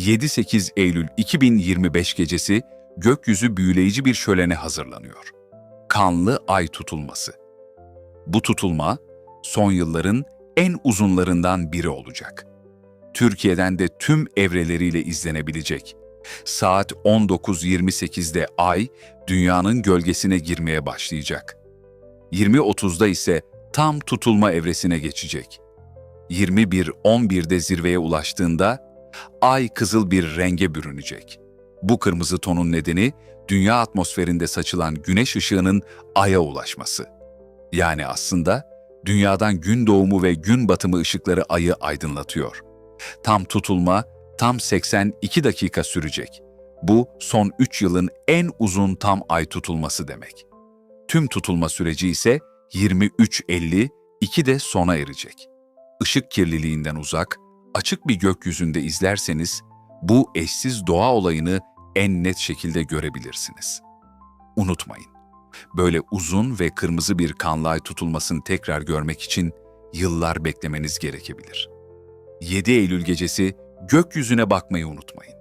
7-8 Eylül 2025 gecesi gökyüzü büyüleyici bir şölene hazırlanıyor. Kanlı ay tutulması. Bu tutulma son yılların en uzunlarından biri olacak. Türkiye'den de tüm evreleriyle izlenebilecek. Saat 19.28'de ay dünyanın gölgesine girmeye başlayacak. 20.30'da ise tam tutulma evresine geçecek. 21.11'de zirveye ulaştığında ay kızıl bir renge bürünecek. Bu kırmızı tonun nedeni dünya atmosferinde saçılan güneş ışığının aya ulaşması. Yani aslında dünyadan gün doğumu ve gün batımı ışıkları ayı aydınlatıyor. Tam tutulma tam 82 dakika sürecek. Bu son 3 yılın en uzun tam ay tutulması demek. Tüm tutulma süreci ise 23.50 de sona erecek. Işık kirliliğinden uzak, açık bir gökyüzünde izlerseniz bu eşsiz doğa olayını en net şekilde görebilirsiniz. Unutmayın, böyle uzun ve kırmızı bir kanlı ay tutulmasını tekrar görmek için yıllar beklemeniz gerekebilir. 7 Eylül gecesi gökyüzüne bakmayı unutmayın.